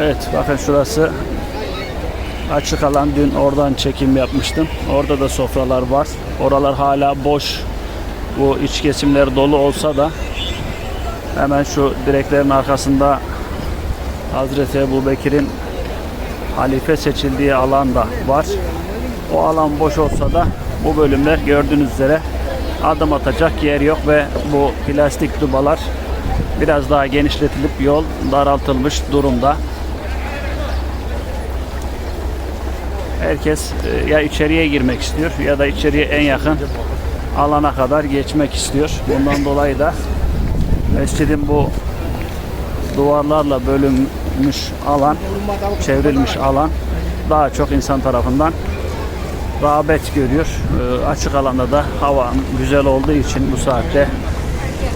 Evet bakın şurası açık alan dün oradan çekim yapmıştım. Orada da sofralar var. Oralar hala boş. Bu iç kesimler dolu olsa da hemen şu direklerin arkasında Hazreti Ebu Bekir'in halife seçildiği alan da var. O alan boş olsa da bu bölümler gördüğünüz üzere adım atacak yer yok ve bu plastik dubalar biraz daha genişletilip yol daraltılmış durumda. Herkes e, ya içeriye girmek istiyor ya da içeriye en yakın alana kadar geçmek istiyor. Bundan dolayı da mescidin bu duvarlarla bölünmüş alan, çevrilmiş alan daha çok insan tarafından rağbet görüyor. Ee, açık alanda da hava güzel olduğu için bu saatte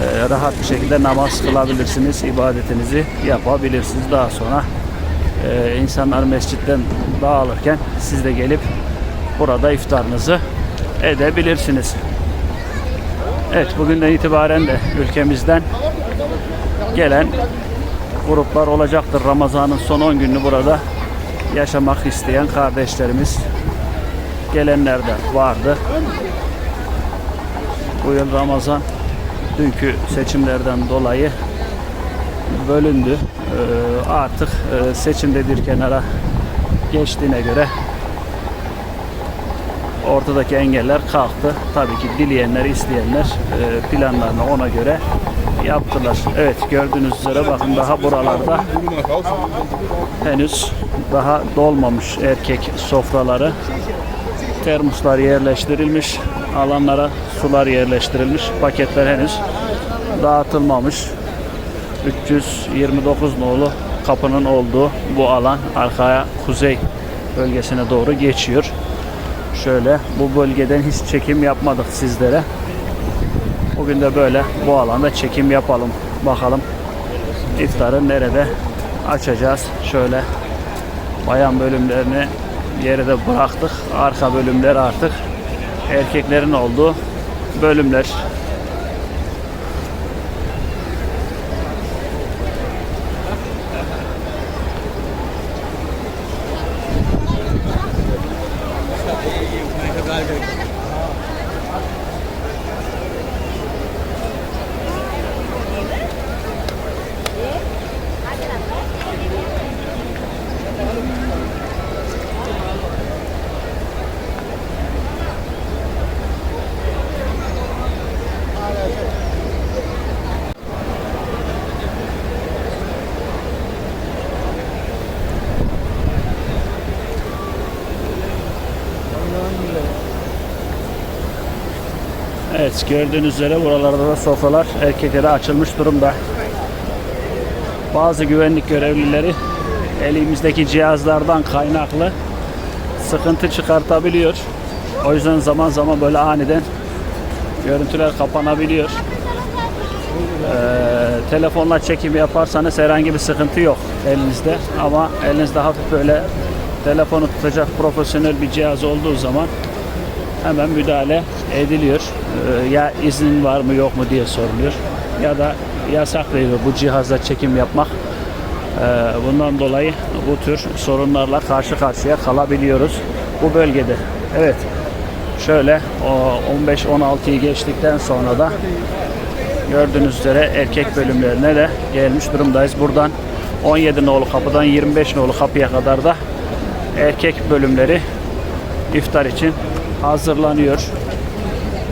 e, rahat bir şekilde namaz kılabilirsiniz, ibadetinizi yapabilirsiniz. Daha sonra e, insanlar mescitten dağılırken siz de gelip burada iftarınızı edebilirsiniz. Evet bugünden itibaren de ülkemizden gelen gruplar olacaktır. Ramazan'ın son 10 gününü burada yaşamak isteyen kardeşlerimiz gelenler de vardı. Bu yıl Ramazan dünkü seçimlerden dolayı bölündü. Ee, artık e, seçimde bir kenara geçtiğine göre ortadaki engeller kalktı. Tabii ki dileyenler, isteyenler e, planlarını ona göre yaptılar. Evet gördüğünüz üzere bakın daha buralarda henüz daha dolmamış erkek sofraları. Termoslar yerleştirilmiş. Alanlara sular yerleştirilmiş. Paketler henüz dağıtılmamış. 329 nolu kapının olduğu bu alan arkaya kuzey bölgesine doğru geçiyor. Şöyle bu bölgeden hiç çekim yapmadık sizlere. Bugün de böyle bu alanda çekim yapalım. Bakalım iftarı nerede açacağız. Şöyle bayan bölümlerini geride bıraktık. Arka bölümler artık erkeklerin olduğu bölümler. Gördüğünüz üzere buralarda da sofralar erkeklere açılmış durumda. Bazı güvenlik görevlileri elimizdeki cihazlardan kaynaklı sıkıntı çıkartabiliyor. O yüzden zaman zaman böyle aniden görüntüler kapanabiliyor. Ee, telefonla çekim yaparsanız herhangi bir sıkıntı yok elinizde ama elinizde hafif böyle telefonu tutacak profesyonel bir cihaz olduğu zaman hemen müdahale ediliyor. Ee, ya iznin var mı yok mu diye soruluyor. Ya da yasak veriyor bu cihazla çekim yapmak. Ee, bundan dolayı bu tür sorunlarla karşı karşıya kalabiliyoruz bu bölgede. Evet. Şöyle o 15-16'yı geçtikten sonra da gördüğünüz üzere erkek bölümlerine de gelmiş durumdayız. Buradan 17 nolu kapıdan 25 nolu kapıya kadar da erkek bölümleri iftar için hazırlanıyor.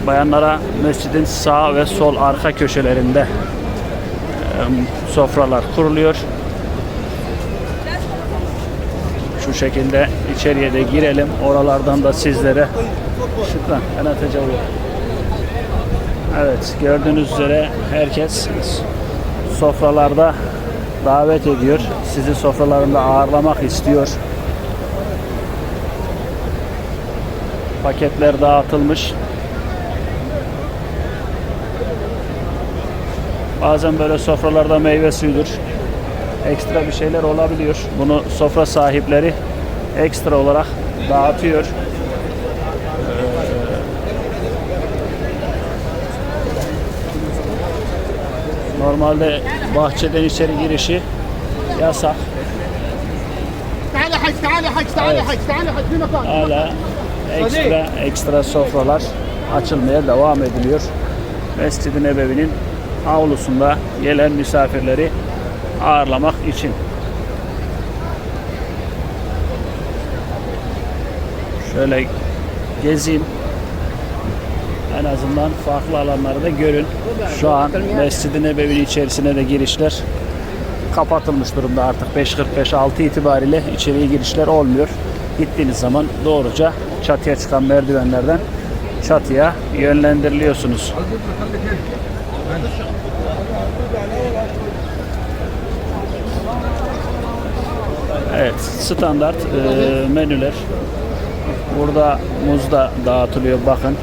Bayanlara mescidin sağ ve sol arka köşelerinde sofralar kuruluyor. Şu şekilde içeriye de girelim. Oralardan da sizlere şükran. Ben atacağım. Evet gördüğünüz üzere herkes sofralarda davet ediyor. Sizi sofralarında ağırlamak istiyor. Paketler dağıtılmış. Bazen böyle sofralarda meyve suyudur. Ekstra bir şeyler olabiliyor. Bunu sofra sahipleri ekstra olarak dağıtıyor. Ee, normalde bahçeden içeri girişi yasak. Hala evet. Hala ekstra ekstra sofralar açılmaya devam ediliyor. Mescid-i Nebevi'nin avlusunda gelen misafirleri ağırlamak için. Şöyle gezeyim. En azından farklı alanları da görün. Şu an Mescid-i Nebevi'nin içerisine de girişler kapatılmış durumda artık 5.45-6 itibariyle içeriye girişler olmuyor. Gittiğiniz zaman doğruca çatıya çıkan merdivenlerden çatıya yönlendiriliyorsunuz. Evet, standart e, menüler. Burada muz da dağıtılıyor bakın.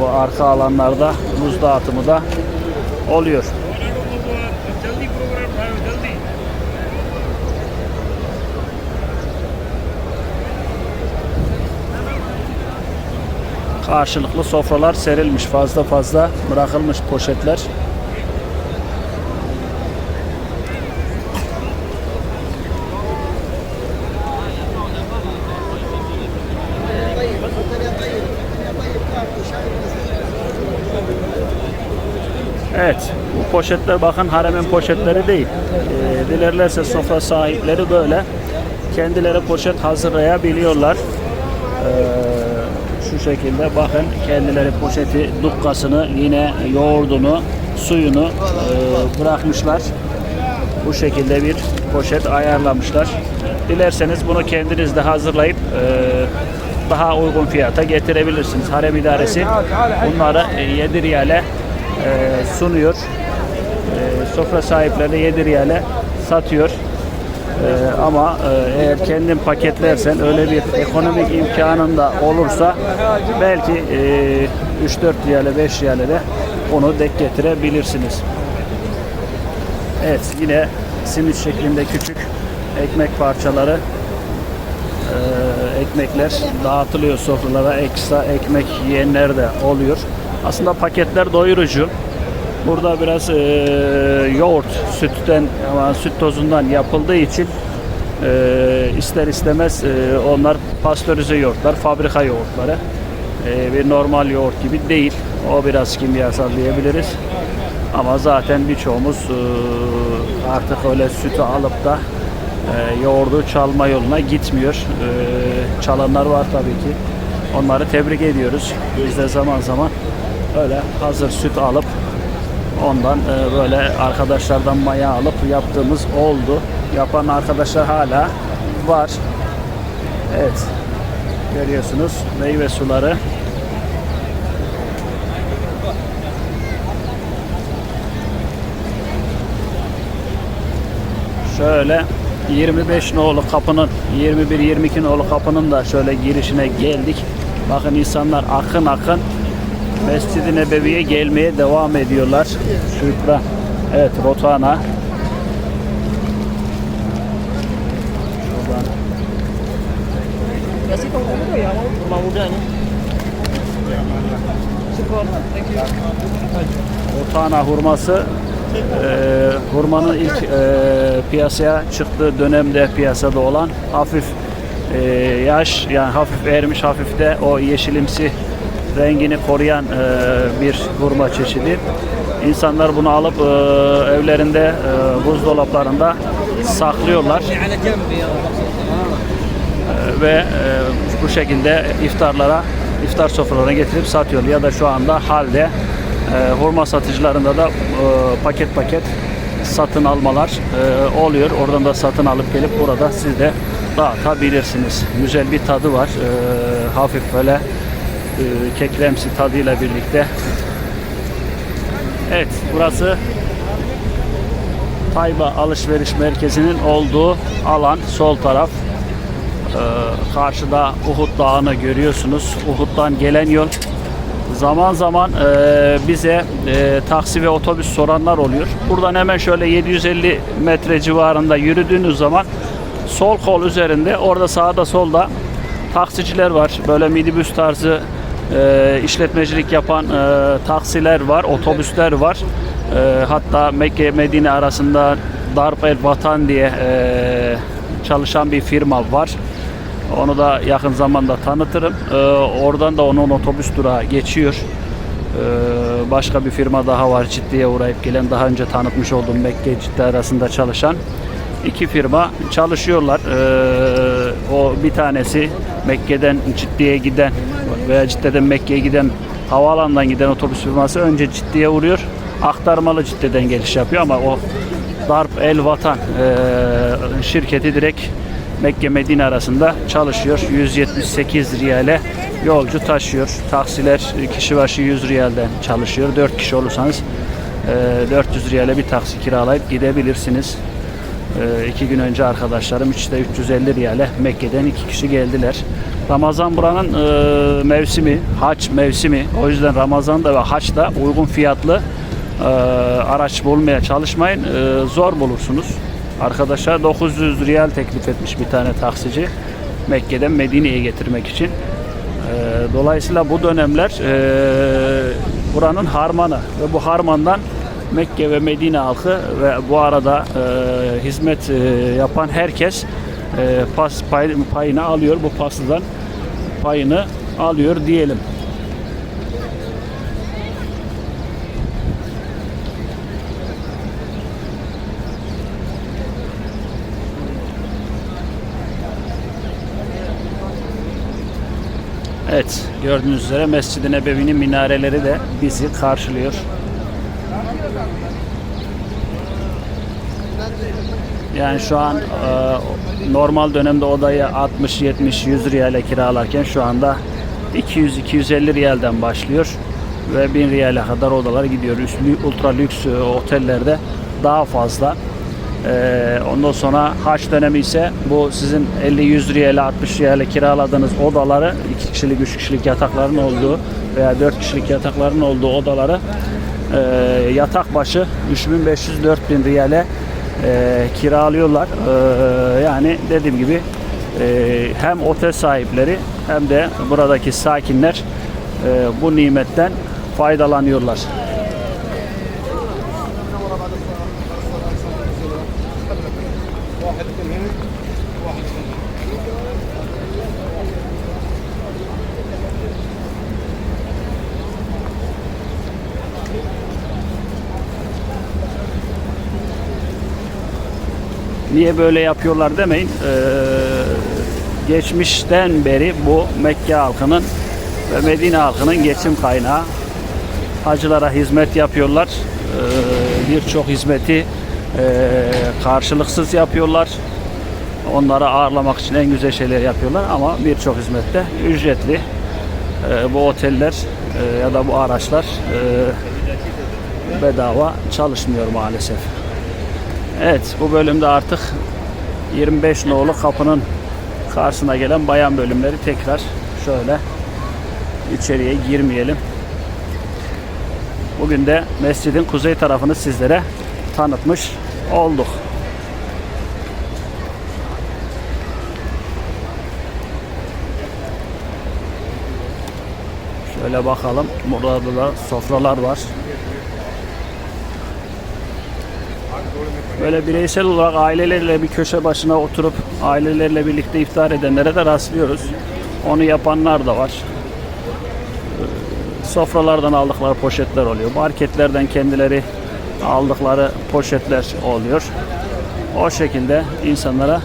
Bu arka alanlarda muz dağıtımı da oluyor. Karşılıklı sofralar serilmiş fazla fazla bırakılmış poşetler. Evet, bu poşetler bakın haremin poşetleri değil. Ee, dilerlerse sofra sahipleri böyle kendileri poşet hazırlayabiliyorlar. Ee, şu şekilde bakın kendileri poşeti, dukkasını, yine yoğurdunu, suyunu e, bırakmışlar. Bu şekilde bir poşet ayarlamışlar. Dilerseniz bunu kendiniz de hazırlayıp e, daha uygun fiyata getirebilirsiniz. Harem idaresi bunları e, 7 riyale e, sunuyor. E, sofra sahiplerine 7 riyale satıyor. Ee, ama e, eğer kendin paketlersen öyle bir ekonomik imkanın da olursa belki e, 3-4 riyale 5 riyale de onu dek getirebilirsiniz. Evet yine simit şeklinde küçük ekmek parçaları e, ekmekler dağıtılıyor sofralara ekstra ekmek yiyenler de oluyor. Aslında paketler doyurucu. Burada biraz e, yoğurt sütten ama süt tozundan yapıldığı için e, ister istemez e, onlar pastörize yoğurtlar, fabrika yoğurtları. E, bir normal yoğurt gibi değil. O biraz kimyasal diyebiliriz. Ama zaten birçoğumuz e, artık öyle sütü alıp da e, yoğurdu çalma yoluna gitmiyor. E, çalanlar var tabii ki. Onları tebrik ediyoruz. Biz de zaman zaman öyle hazır süt alıp Ondan e, böyle arkadaşlardan maya alıp yaptığımız oldu. Yapan arkadaşlar hala var. Evet. Görüyorsunuz meyve suları. Şöyle 25 nolu kapının 21-22 nolu kapının da şöyle girişine geldik. Bakın insanlar akın akın Mescid-i Nebevi'ye gelmeye devam ediyorlar. Şükra. Evet Rotana. Rotana hurması e, hurmanın ilk e, piyasaya çıktığı dönemde piyasada olan hafif e, yaş yani hafif ermiş hafif de o yeşilimsi rengini koruyan e, bir hurma çeşidi. İnsanlar bunu alıp e, evlerinde e, buzdolaplarında saklıyorlar. E, ve e, bu şekilde iftarlara, iftar sofralarına getirip satıyor. Ya da şu anda halde e, hurma satıcılarında da e, paket paket satın almalar e, oluyor. Oradan da satın alıp gelip burada siz de dağıtabilirsiniz. Güzel bir tadı var. E, hafif böyle e, kekremsi tadıyla birlikte. Evet burası Tayba Alışveriş Merkezi'nin olduğu alan sol taraf. Ee, karşıda Uhud Dağı'nı görüyorsunuz. Uhud'dan gelen yol. Zaman zaman e, bize e, taksi ve otobüs soranlar oluyor. Buradan hemen şöyle 750 metre civarında yürüdüğünüz zaman sol kol üzerinde orada sağda solda taksiciler var. Böyle minibüs tarzı e, işletmecilik yapan e, taksiler var, otobüsler var. E, hatta Mekke Medine arasında Darp El Vatan diye e, çalışan bir firma var. Onu da yakın zamanda tanıtırım. E, oradan da onun otobüs durağı geçiyor. E, başka bir firma daha var Ciddi'ye uğrayıp gelen daha önce tanıtmış olduğum Mekke Ciddi arasında çalışan iki firma çalışıyorlar. E, o bir tanesi Mekke'den Ciddi'ye giden veya Cidde'den Mekke'ye giden havaalanından giden otobüs firması önce Ciddi'ye uğruyor. Aktarmalı Cidde'den geliş yapıyor ama o Darp El Vatan e, şirketi direkt Mekke Medine arasında çalışıyor. 178 riyale yolcu taşıyor. Taksiler kişi başı 100 riyalden çalışıyor. 4 kişi olursanız e, 400 riyale bir taksi kiralayıp gidebilirsiniz. E, iki gün önce arkadaşlarım işte 350 riyale Mekke'den iki kişi geldiler. Ramazan buranın e, mevsimi, haç mevsimi. O yüzden Ramazan'da ve haçta uygun fiyatlı e, araç bulmaya çalışmayın. E, zor bulursunuz. Arkadaşa 900 riyal teklif etmiş bir tane taksici. Mekke'den Medine'ye getirmek için. E, dolayısıyla bu dönemler e, buranın harmanı ve bu harmandan Mekke ve Medine halkı ve bu arada e, hizmet e, yapan herkes e, pas pay, payını alıyor. Bu paslıdan payını alıyor diyelim. Evet, gördüğünüz üzere Mescid-i Nebevi'nin minareleri de bizi karşılıyor. Yani şu an e, normal dönemde odayı 60, 70, 100 riyale kiralarken şu anda 200-250 riyalden başlıyor ve 1000 riyale kadar odalar gidiyor. Üst, ultra lüks e, otellerde daha fazla. E, ondan sonra haç dönemi ise bu sizin 50-100 riyale 60 riyale kiraladığınız odaları 2 kişilik 3 kişilik yatakların olduğu veya 4 kişilik yatakların olduğu odaları e, yatak başı 3500-4000 riyale e, kiralıyorlar. E, yani dediğim gibi e, hem otel sahipleri hem de buradaki sakinler e, bu nimetten faydalanıyorlar. Niye böyle yapıyorlar demeyin. Ee, geçmişten beri bu Mekke halkının ve Medine halkının geçim kaynağı. Hacılara hizmet yapıyorlar. Ee, Birçok hizmeti e, karşılıksız yapıyorlar. Onları ağırlamak için en güzel şeyler yapıyorlar ama birçok hizmette ücretli. Ee, bu oteller e, ya da bu araçlar e, bedava çalışmıyor maalesef. Evet bu bölümde artık 25 nolu kapının karşısına gelen bayan bölümleri tekrar şöyle içeriye girmeyelim. Bugün de mescidin kuzey tarafını sizlere tanıtmış olduk. Şöyle bakalım. Burada da sofralar var. Böyle bireysel olarak ailelerle bir köşe başına oturup ailelerle birlikte iftar edenlere de rastlıyoruz. Onu yapanlar da var. Ee, Sofralardan aldıkları poşetler oluyor. Marketlerden kendileri aldıkları poşetler oluyor. O şekilde insanlara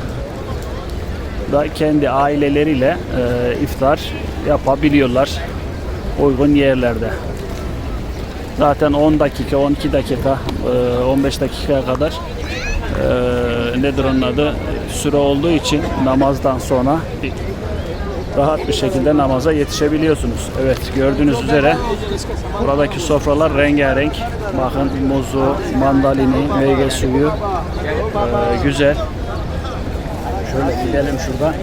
da kendi aileleriyle e, iftar yapabiliyorlar uygun yerlerde. Zaten 10 dakika, 12 dakika, e, 15 dakikaya kadar e, nedir onun adı süre olduğu için namazdan sonra rahat bir şekilde namaza yetişebiliyorsunuz. Evet gördüğünüz üzere buradaki sofralar rengarenk. Bakın muzu, mandalini, meyve suyu e, güzel. Şöyle gidelim şuradan.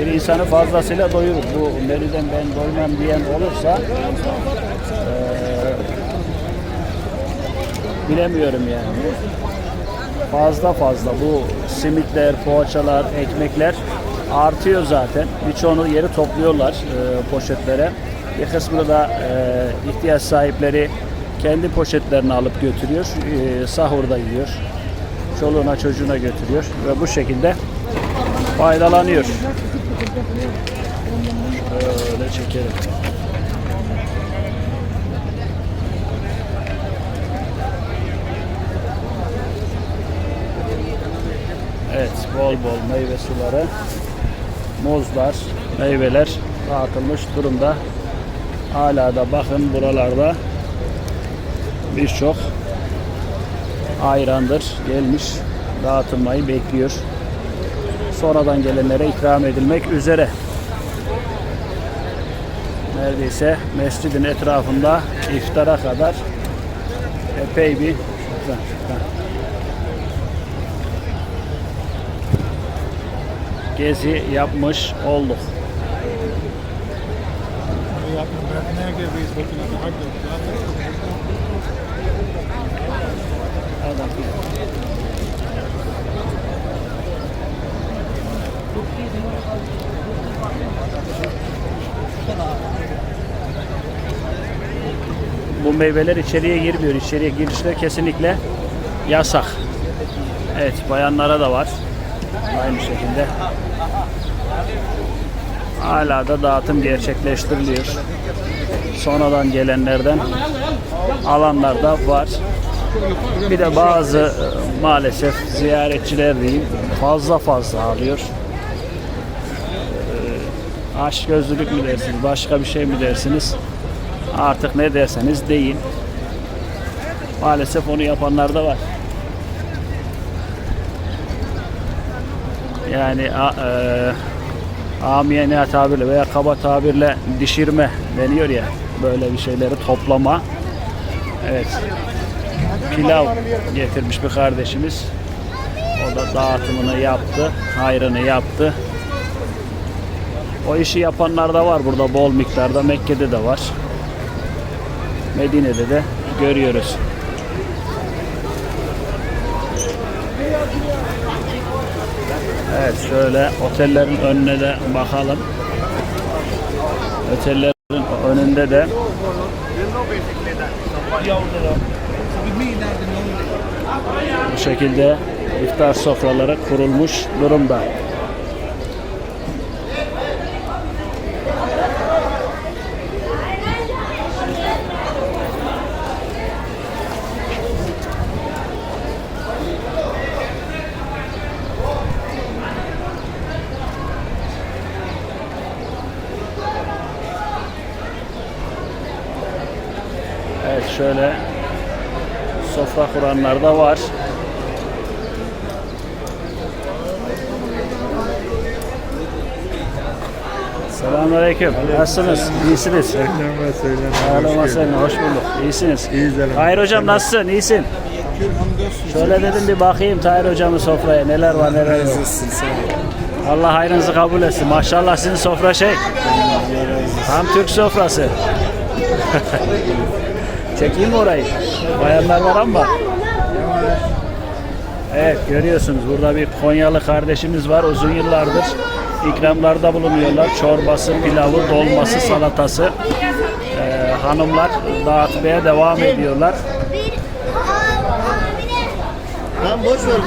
Bir insanı fazlasıyla doyurur. Bu menüden ben doymam diyen olursa bilemiyorum yani. Fazla fazla bu simitler, poğaçalar, ekmekler artıyor zaten. Birçoğunu yeri topluyorlar eee, poşetlere. Bir kısmını da eee, ihtiyaç sahipleri kendi poşetlerini alıp götürüyor. Ee, sahurda yiyor. Çoluğuna çocuğuna götürüyor ve bu şekilde faydalanıyor. Şöyle çekelim. Evet, bol bol meyve suları, muzlar, meyveler dağıtılmış durumda. Hala da bakın buralarda birçok ayrandır gelmiş dağıtılmayı bekliyor. Sonradan gelenlere ikram edilmek üzere. Neredeyse mescidin etrafında iftara kadar epey bir gezi yapmış olduk. Bu meyveler içeriye girmiyor. İçeriye girişler kesinlikle yasak. Evet, bayanlara da var. Aynı şekilde. Hala da dağıtım gerçekleştiriliyor. Sonradan gelenlerden alanlar da var. Bir de bazı e, maalesef ziyaretçiler diyeyim fazla fazla alıyor. Ee, Aşk gözlülük mü dersiniz, başka bir şey mi dersiniz? Artık ne derseniz deyin. Maalesef onu yapanlar da var. Yani e, amiyane tabirle veya kaba tabirle dişirme deniyor ya böyle bir şeyleri toplama. Evet. Pilav getirmiş bir kardeşimiz. O da dağıtımını yaptı, hayrını yaptı. O işi yapanlar da var burada bol miktarda. Mekke'de de var. Medine'de de görüyoruz. Evet şöyle otellerin önüne de bakalım. Otellerin önünde de bu şekilde iftar sofraları kurulmuş durumda. Evet şöyle sofra kuranlar da var. Selamünaleyküm. Nasılsınız? İyisiniz? Selam olsun. Hoş bulduk. İyisiniz. Hayır hocam nasılsın? İyisin. Şöyle dedim bir bakayım Tahir hocamın sofraya neler var neler yok. Allah hayrınızı kabul etsin. Maşallah sizin sofra şey. Tam Türk sofrası. Çekeyim mi orayı? Bayanlar var ama. Evet görüyorsunuz burada bir Konyalı kardeşimiz var uzun yıllardır ikramlarda bulunuyorlar. Çorbası, pilavı, dolması, salatası. Ee, hanımlar dağıtmaya devam ediyorlar. Tamam boş ver.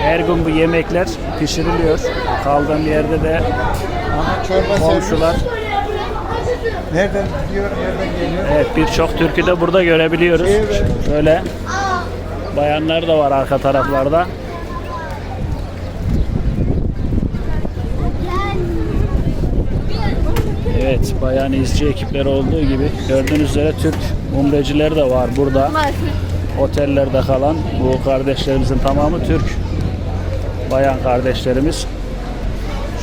Her gün bu yemekler pişiriliyor. Kaldığım yerde de komşular Nereden gidiyor, nereden geliyor? Evet birçok türkü de burada görebiliyoruz. Şöyle bayanlar da var arka taraflarda. Evet bayan izci ekipleri olduğu gibi gördüğünüz üzere Türk umreciler de var burada. Otellerde kalan bu kardeşlerimizin tamamı Türk bayan kardeşlerimiz.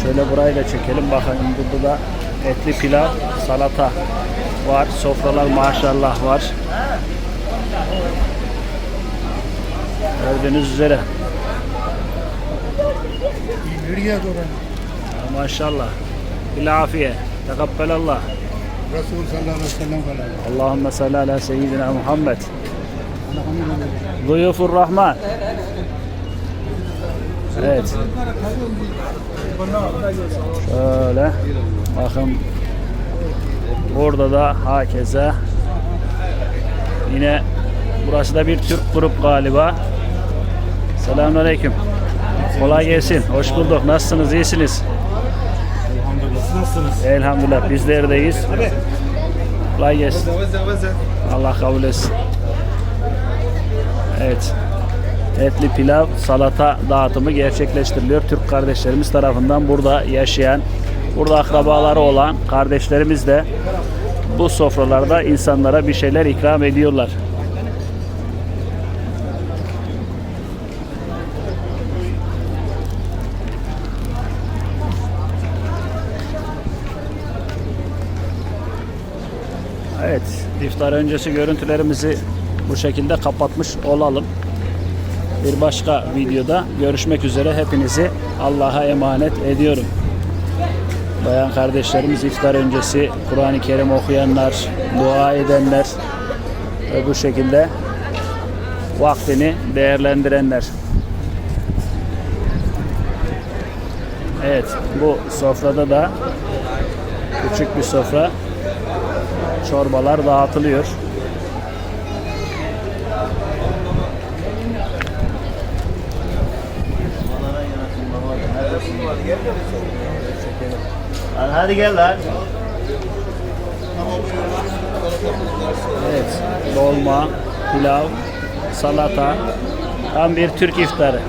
Şöyle burayı da çekelim. Bakın burada da etli pilav, salata var. Sofralar maşallah var. Gördüğünüz üzere. Maşallah. Bilafiye. Tekabbelallah. Resul sallallahu aleyhi ve sellem. Allahümme salli ala seyyidina Muhammed. Duyufur Rahman. Evet. Şöyle bakın Burada da hakeza. Yine burası da bir Türk grup galiba. Selamünaleyküm. Kolay gelsin. Hoş bulduk. Nasılsınız? İyisiniz? Nasılsınız? Elhamdülillah. Bizler de iyiyiz. Kolay gelsin. Allah kabul etsin. Evet. Etli pilav, salata dağıtımı gerçekleştiriliyor. Türk kardeşlerimiz tarafından burada yaşayan, burada akrabaları olan kardeşlerimiz de bu sofralarda insanlara bir şeyler ikram ediyorlar. Evet, iftar öncesi görüntülerimizi bu şekilde kapatmış olalım. Bir başka videoda görüşmek üzere hepinizi Allah'a emanet ediyorum. Bayan kardeşlerimiz iftar öncesi Kur'an-ı Kerim okuyanlar, dua edenler ve bu şekilde vaktini değerlendirenler. Evet, bu sofrada da küçük bir sofra çorbalar dağıtılıyor. Hadi gel lan. Evet, dolma, pilav, salata. Tam bir Türk iftarı.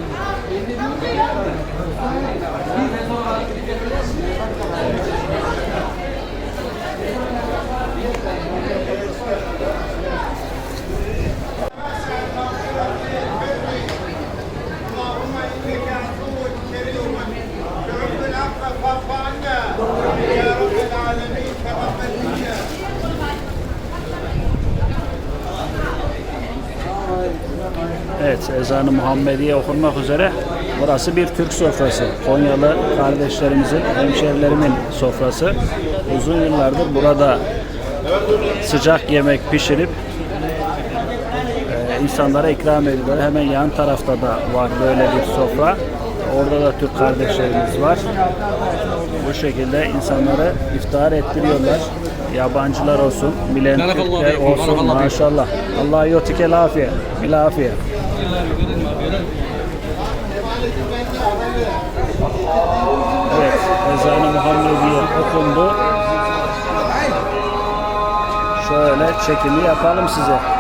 Evet, ezanı Muhammediye okunmak üzere. Burası bir Türk sofrası. Konyalı kardeşlerimizin, hemşerilerimin sofrası. Uzun yıllardır burada sıcak yemek pişirip e, insanlara ikram ediyorlar. Hemen yan tarafta da var böyle bir sofra. Orada da Türk kardeşlerimiz var. Bu şekilde insanları iftar ettiriyorlar. Yabancılar olsun, bilen Türkler olsun maşallah. Allah yotike lafiye, bilafiye. Evet, ezanı Muhammediye okundu. Şöyle çekimi yapalım size.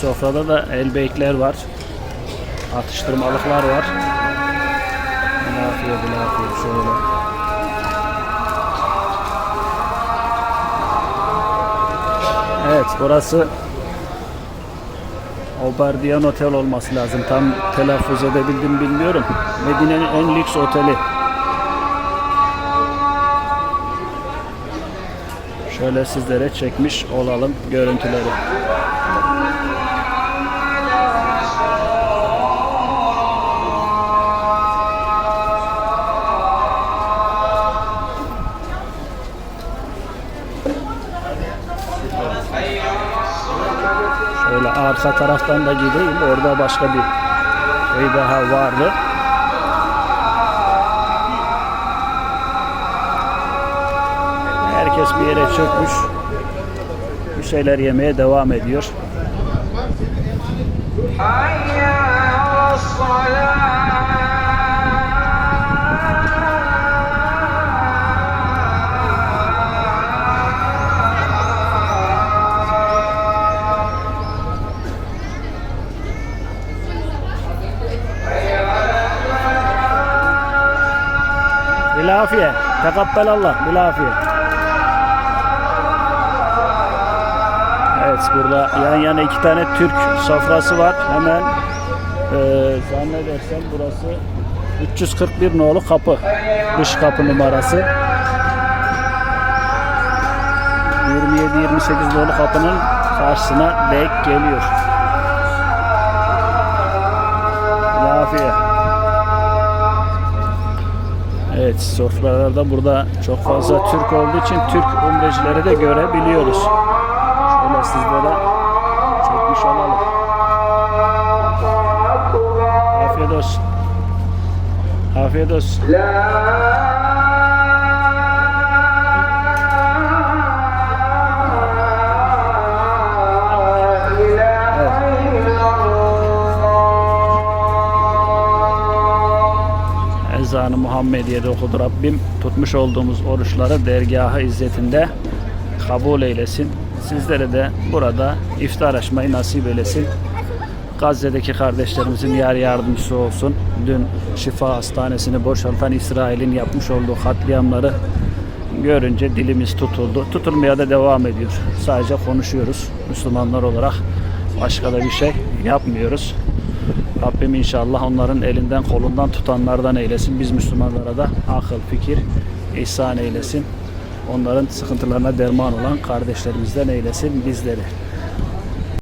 Sofrada da elbeykler var. Atıştırmalıklar var. Bilafiye bilafiye şöyle. Evet burası Obardiyan Otel olması lazım. Tam telaffuz edebildim bilmiyorum. Medine'nin en lüks oteli. Şöyle sizlere çekmiş olalım görüntüleri. Şöyle arka taraftan da gideyim. Orada başka bir şey daha vardı. Herkes bir yere çökmüş. Bir şeyler yemeye devam ediyor. Bilafiye. Tekabbelallah. Bilafiye. Evet burada yan yana iki tane Türk sofrası var. Hemen e, zannedersem burası 341 nolu kapı. Dış kapı numarası. 27-28 nolu kapının karşısına denk geliyor. Lafiye. Evet sofralarda burada çok fazla Türk olduğu için Türk umrecileri de görebiliyoruz. Sizlere çekmiş olalım. Afiyet olsun. Afiyet olsun. Ezanı Muhammediye'de okudu Rabbim. Tutmuş olduğumuz oruçları dergahı izzetinde kabul eylesin. Sizlere de burada iftar açmayı nasip eylesin. Gazze'deki kardeşlerimizin yar yardımcısı olsun. Dün Şifa Hastanesi'ni boşaltan İsrail'in yapmış olduğu katliamları görünce dilimiz tutuldu. Tutulmaya da devam ediyor. Sadece konuşuyoruz Müslümanlar olarak. Başka da bir şey yapmıyoruz. Rabbim inşallah onların elinden kolundan tutanlardan eylesin. Biz Müslümanlara da akıl, fikir ihsan eylesin. Onların sıkıntılarına derman olan kardeşlerimizden eylesin bizleri.